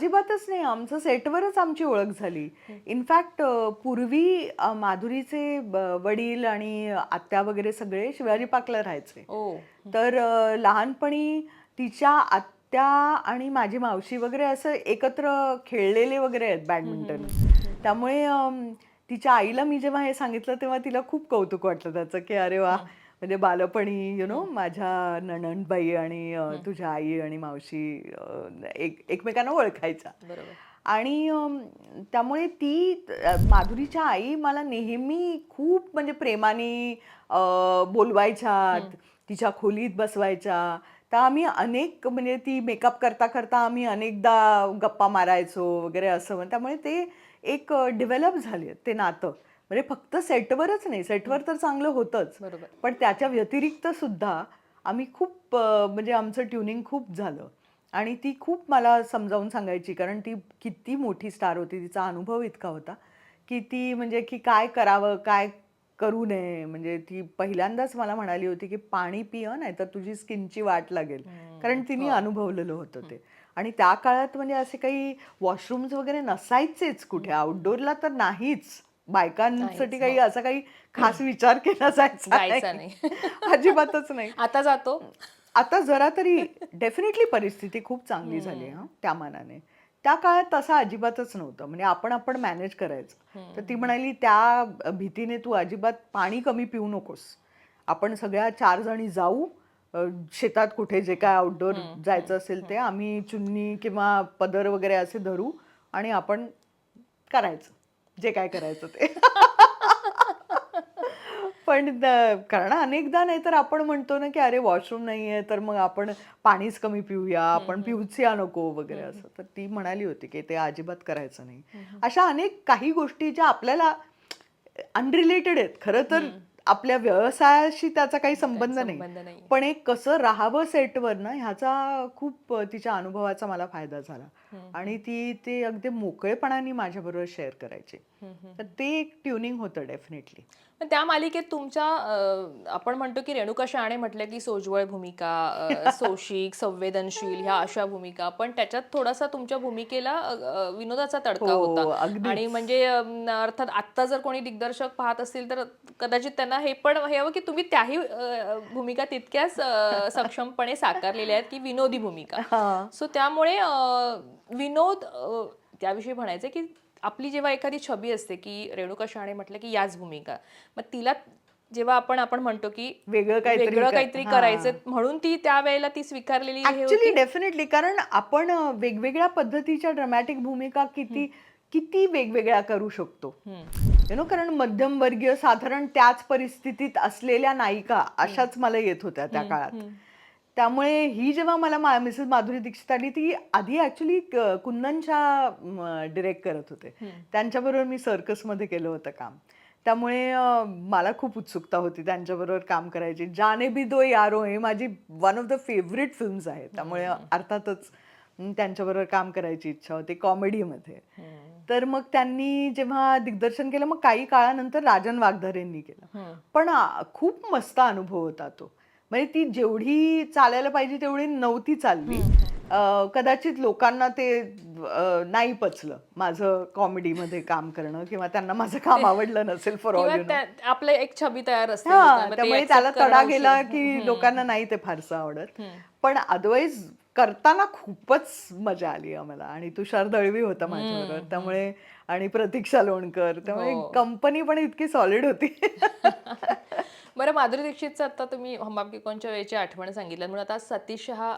अजिबातच नाही. आमचं सेटवरच आमची ओळख झाली. इनफॅक्ट पूर्वी अ, माधुरीचे वडील आणि आत्या वगैरे सगळे शिवाजी पाकला राहायचे. ओ तर लहानपणी तिच्या आत्या आणि माझी मावशी वगैरे असं एकत्र खेळलेले वगैरे आहेत बॅडमिंटन. त्यामुळे तिच्या आईला मी जेव्हा हे सांगितलं तेव्हा तिला खूप कौतुक वाटलं त्याचं की अरे वा म्हणजे बालपणी यु नो माझ्या नणंदबाई आणि तुझ्या आई आणि मावशी एक एकमेकांना ओळखायच्या बरोबर. आणि त्यामुळे ती माधुरीच्या आई मला नेहमी खूप म्हणजे प्रेमाने अ, बोलवायच्या तिच्या खोलीत बसवायच्या. तर आम्ही अनेक म्हणजे ती मेकअप करता करता आम्ही अनेकदा गप्पा मारायचो वगैरे असं. त्यामुळे ते एक डेव्हलप झाले ते नातं. म्हणजे फक्त सेटवरच नाही सेटवर तर चांगलं होतंच. बरोबर. पण त्याच्या व्यतिरिक्त सुद्धा आम्ही खूप म्हणजे आमचं ट्युनिंग खूप झालं. आणि ती खूप मला समजावून सांगायची कारण ती किती मोठी स्टार होती तिचा अनुभव इतका होता की ती म्हणजे की काय करावं काय करू नये म्हणजे ती पहिल्यांदाच मला म्हणाली होती की पाणी पिय नाही तर तुझी स्किनची वाट लागेल. कारण तिने अनुभवलेलं होतं ते. आणि त्या काळात म्हणजे असे काही वॉशरूम्स वगैरे नसायचेच कुठे. आउटडोअरला तर नाहीच. बायकांसाठी काही असा काही खास विचार केला जायचा नाही. अजिबातच नाही. आता जातो. आता जरा तरी डेफिनेटली परिस्थिती खूप चांगली झाली हा त्या मानाने. त्या काळात तसं अजिबातच नव्हतं. म्हणजे आपण आपण मॅनेज करायचं. तर ती म्हणाली त्या भीतीने तू अजिबात पाणी कमी पिऊ नकोस. आपण सगळ्या चार जणी जाऊ. शेतात कुठे जे काय आउटडोर जायचं असेल ते आम्ही चुन्नी किंवा पदर वगैरे असे धरू आणि आपण करायचं. जे काय करायचं ते. पण कारण अनेकदा नाही तर आपण म्हणतो ना की अरे वॉशरूम नाहीये तर मग आपण पाणीच कमी पिऊया आपण पिऊच या नको वगैरे असं. तर ती म्हणाली होती की ते अजिबात करायचं नाही. अशा अनेक काही गोष्टी ज्या आपल्याला अनरिलेटेड आहेत. खरं तर आपल्या व्यवसायाशी त्याचा काही संबंध नाही. पण एक कसं राहावं सेटवर ना ह्याचा खूप तिच्या अनुभवाचा मला फायदा झाला. आणि ती ते अगदी मोकळेपणाने माझ्याबरोबर शेअर करायची. तर ते एक ट्युनिंग होतं डेफिनेटली. पण त्या मालिकेत तुमच्या आपण म्हणतो की रेणुका शहाणे म्हटलं की सोज्वळ भूमिका सोशिक संवेदनशील ह्या अशा भूमिका पण त्याच्यात थोडासा तुमच्या भूमिकेला विनोदाचा तडका हो, होता. आणि म्हणजे अर्थात आत्ता जर कोणी दिग्दर्शक पाहत असतील तर कदाचित त्यांना हे पण हे हवं की तुम्ही त्याही भूमिका तितक्याच सक्षमपणे साकारलेल्या आहेत की विनोदी भूमिका. सो त्यामुळे विनोद त्याविषयी म्हणायचं की आपली जेव्हा एखादी छबी असते की रेणुका शहाणे म्हटलं की याच भूमिका. मग तिला जेव्हा आपण आपण म्हणतो की वेगळं काहीतरी वेगळं काहीतरी. करायचं म्हणून ती त्यावेळेला ती स्वीकारलेली हे ऍक्च्युली डेफिनेटली कारण आपण वेगवेगळ्या पद्धतीच्या ड्रामॅटिक भूमिका किती किती वेगवेगळ्या करू शकतो. यु नो कारण मध्यमवर्गीय साधारण त्याच परिस्थितीत असलेल्या नायिका अशाच मला येत होत्या त्या काळात. त्यामुळे ही जेव्हा मला मा मिसेस माधुरी दीक्षित आली ती आधी ऍक्च्युली कुंदनच्या डिरेक्ट करत होते. त्यांच्याबरोबर मी सर्कसमध्ये केलं होतं काम. त्यामुळे मला खूप उत्सुकता होती त्यांच्याबरोबर काम करायची. जाने भी दो यारो हे माझी one of the favourite films आहे त्यामुळे अर्थातच त्यांच्याबरोबर काम करायची इच्छा होती कॉमेडीमध्ये तर मग त्यांनी जेव्हा दिग्दर्शन केलं मग काही काळानंतर राजन वाघधरेंनी केलं. पण खूप मस्त अनुभव होता तो. म्हणजे ती जेवढी चालायला पाहिजे तेवढी नव्हती चालली. कदाचित लोकांना ते नाही पचलं माझं कॉमेडीमध्ये काम करणं किंवा त्यांना माझं काम आवडलं नसेल फॉर ऑल आपलं एक छबी तयार असते हा त्यामुळे त्याला तडा. गेला की लोकांना नाही ते फारसं आवडत. पण अदरवाईज करताना खूपच मजा आली आम्हाला आणि तुषार दळवी होता माझ्याबरोबर. त्यामुळे आणि प्रतीक्षा लोणकर. त्यामुळे हो. कंपनी पण इतकी सॉलिड होती. बरं माधुरी दीक्षितचं आता तुम्ही हमाम कोणच्या वेळेची आठवण सांगितलं. म्हणून आता सतीश हा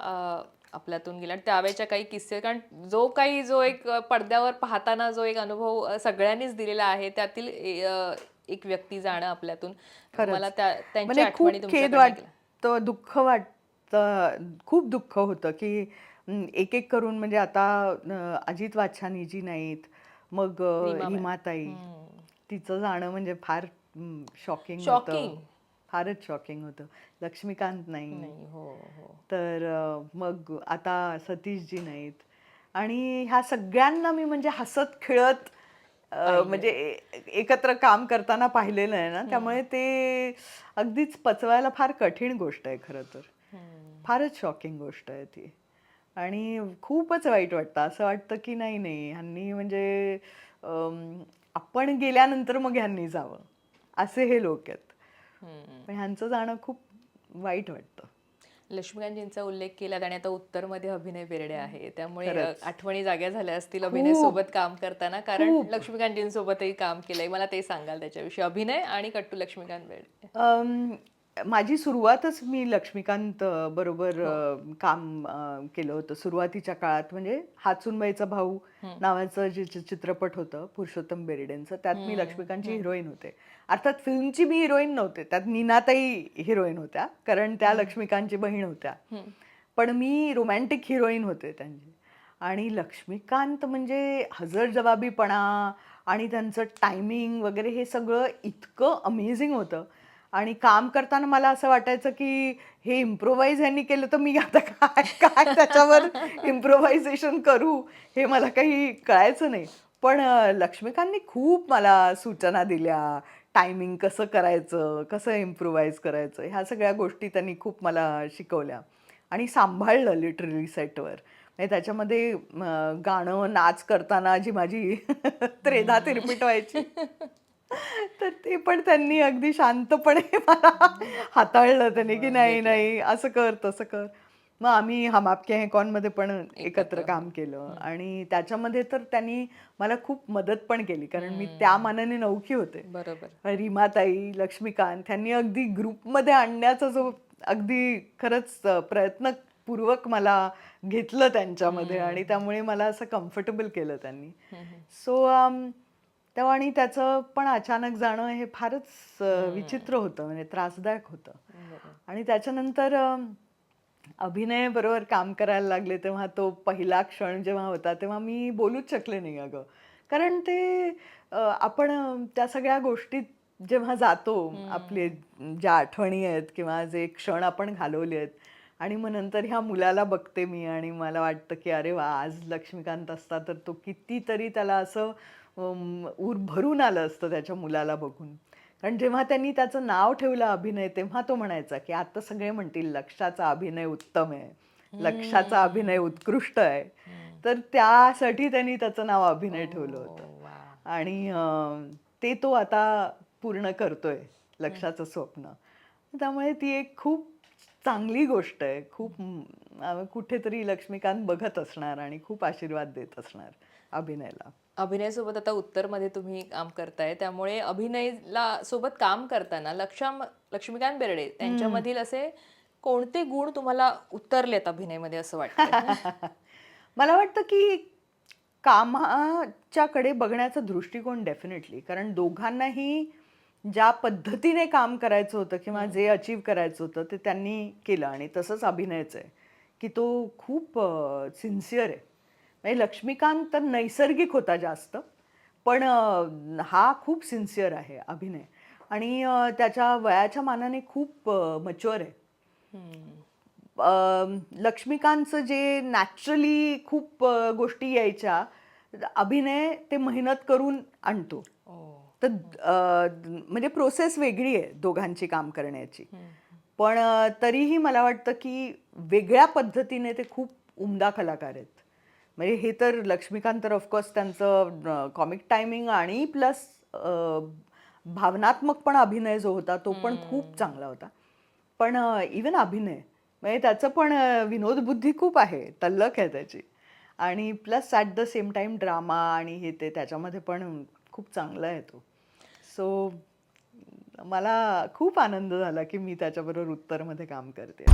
आपल्यातून गेला. त्यावेळेच्या काही किस्से कारण जो काही जो एक पडद्यावर पाहताना जो एक अनुभव सगळ्यांनीच दिलेला आहे त्यातील एक व्यक्ती जाणं आपल्यातून. मला त्या त्यांची म्हणजे आठवणी वाटतं दुःख वाटतं खूप दुःख होतं की एक एक करून म्हणजे आता अजित वाच्छानी जी नाहीत मग हिमाताई तिचं जाणं म्हणजे फार शॉकिंग Shocking. फारच शॉकिंग होतं. लक्ष्मीकांत नाही नाही हो हो. तर मग आता सतीशजी नाहीत आणि ह्या सगळ्यांना मी म्हणजे हसत खेळत म्हणजे एकत्र काम करताना पाहिलेलं आहे ना त्यामुळे ते अगदीच पचवायला फार कठीण गोष्ट आहे खरं तर. फारच शॉकिंग गोष्ट आहे ती. आणि खूपच वाईट वाटतं. असं वाटतं की नाही नाही ह्यांनी म्हणजे आपण गेल्यानंतर मग ह्यांनी जावं. असे हे लोक आहेत. पण ह्यांचं जाणं खूप वाईट वाटतं. लक्ष्मीकांतजींचा उल्लेख केलात आणि आता उत्तरमध्ये अभिनय बेर्डे आहे. त्यामुळे. आठवणी जाग्या झाल्या असतील अभिनय सोबत काम करताना. कारण लक्ष्मीकांतजींसोबतही काम केलंय. मला ते सांगाल त्याच्याविषयी. अभिनय आणि कट्टू लक्ष्मीकांत बेर्डे माझी सुरुवातच मी लक्ष्मीकांत बरोबर अ, काम अ, केलं होतं सुरुवातीच्या काळात. म्हणजे हातसुनबाईचा भाऊ नावाचं जे चि- चित्रपट होतं पुरुषोत्तम बेर्डेंचं त्यात मी लक्ष्मीकांतची हिरोईन होते. अर्थात फिल्मची मी हिरोईन नव्हते. त्यात नीनाताई हिरोईन होत्या कारण त्या लक्ष्मीकांतची बहीण होत्या. पण मी रोमॅन्टिक हिरोईन होते त्यांची. आणि लक्ष्मीकांत म्हणजे हजरजबाबीपणा आणि त्यांचं टायमिंग वगैरे हे सगळं इतकं अमेझिंग होतं. आणि काम करताना मला असं वाटायचं की हे इम्प्रोव्हाइज ह्यांनी केलं तर मी आता काय काय त्याच्यावर इम्प्रोव्हायझेशन करू? हे मला काही कळायचं नाही. पण लक्ष्मीकांतनी खूप मला सूचना दिल्या. टायमिंग कसं करायचं? कसं इम्प्रोव्हाइज करायचं? ह्या सगळ्या गोष्टी त्यांनी खूप मला शिकवल्या. आणि सांभाळलं लिटरली सेटवर म्हणजे त्याच्यामध्ये गाणं नाच करताना जी माझी त्रेधा तिरपिट व्हायची. तर ते पण त्यांनी अगदी शांतपणे मला हाताळलं त्यांनी की नाही नाही असं कर तसं कर. मग आम्ही हम आपके हैं कौनमध्ये पण एकत्र काम केलं. आणि त्याच्यामध्ये तर त्यांनी मला खूप मदत पण केली कारण मी त्या मानाने नौकी होते. बरोबर. रीमाताई लक्ष्मीकांत त्यांनी अगदी ग्रुपमध्ये आणण्याचा जो अगदी खरंच प्रयत्नपूर्वक मला घेतलं त्यांच्यामध्ये आणि त्यामुळे मला असं कम्फर्टेबल केलं त्यांनी. सो तेव्हा आणि त्याचं पण अचानक जाणं हे फारच विचित्र होतं म्हणजे त्रासदायक होतं. आणि त्याच्यानंतर अभिनय बरोबर काम करायला लागले तेव्हा तो पहिला क्षण जेव्हा होता तेव्हा मी बोलूच शकले नाही अगं. कारण ते आपण त्या सगळ्या गोष्टीत जेव्हा जातो आपले ज्या आठवणी आहेत किंवा जे क्षण आपण घालवले आहेत आणि मग नंतर ह्या मुलाला बघते मी आणि मला वाटतं की अरे वा आज लक्ष्मीकांत असता तर तो कितीतरी त्याला असं ऊर भरून आलं असतं त्याच्या मुलाला बघून. कारण जेव्हा त्यांनी त्याचं नाव ठेवलं अभिनय तेव्हा तो म्हणायचा की आता सगळे म्हणतील लक्षाचा अभिनय उत्तम आहे. लक्षाचा अभिनय उत्कृष्ट आहे. तर त्यासाठी त्यांनी त्याचं नाव अभिनय ठेवलं होतं. आणि ते तो आता पूर्ण करतोय लक्षाचं स्वप्न. त्यामुळे ती एक खूप चांगली गोष्ट आहे. खूप अं, कुठेतरी लक्ष्मीकांत बघत असणार आणि खूप आशीर्वाद देत असणार अभिनयला. अभिनयसोबत आता उत्तरमध्ये तुम्ही काम करताय. त्यामुळे अभिनयला सोबत काम करताना लक्षा लक्ष्मीकांत बेर्डे त्यांच्यामधील असे कोणते गुण तुम्हाला उतरलेत अभिनयमध्ये असं वाटतं मला वाटतं की कामाच्याकडे बघण्याचा दृष्टिकोन डेफिनेटली कारण दोघांनाही ज्या पद्धतीने काम करायचं होतं किंवा जे अचीव करायचं होतं ते त्यांनी केलं आणि तसंच अभिनयचं आहे. की तो खूप सिन्सिअर आहे. म्हणजे लक्ष्मीकांत तर नैसर्गिक होता जास्त पण हा खूप सिन्सिअर आहे अभिनय. आणि त्याच्या वयाच्या मानाने खूप मच्युअर आहे. लक्ष्मीकांतचं जे नॅचरली खूप गोष्टी यायच्या अभिनय ते मेहनत करून आणतो. तर म्हणजे प्रोसेस वेगळी आहे दोघांची काम करण्याची. पण तरीही मला वाटतं की वेगळ्या पद्धतीने ते खूप उमदा कलाकार आहेत. म्हणजे हे तर लक्ष्मीकांत तर ऑफकोर्स त्यांचं कॉमिक टायमिंग आणि प्लस भावनात्मक पण अभिनय जो होता तो पण खूप चांगला होता. पण इवन अभिनय. म्हणजे त्याचं पण अ, विनोदबुद्धी खूप आहे तल्लक आहे त्याची. आणि plus at the same time drama आणि हे ते त्याच्यामध्ये पण खूप चांगला आहे तो. सो मला खूप आनंद झाला की मी त्याच्याबरोबर उत्तरमध्ये काम करते.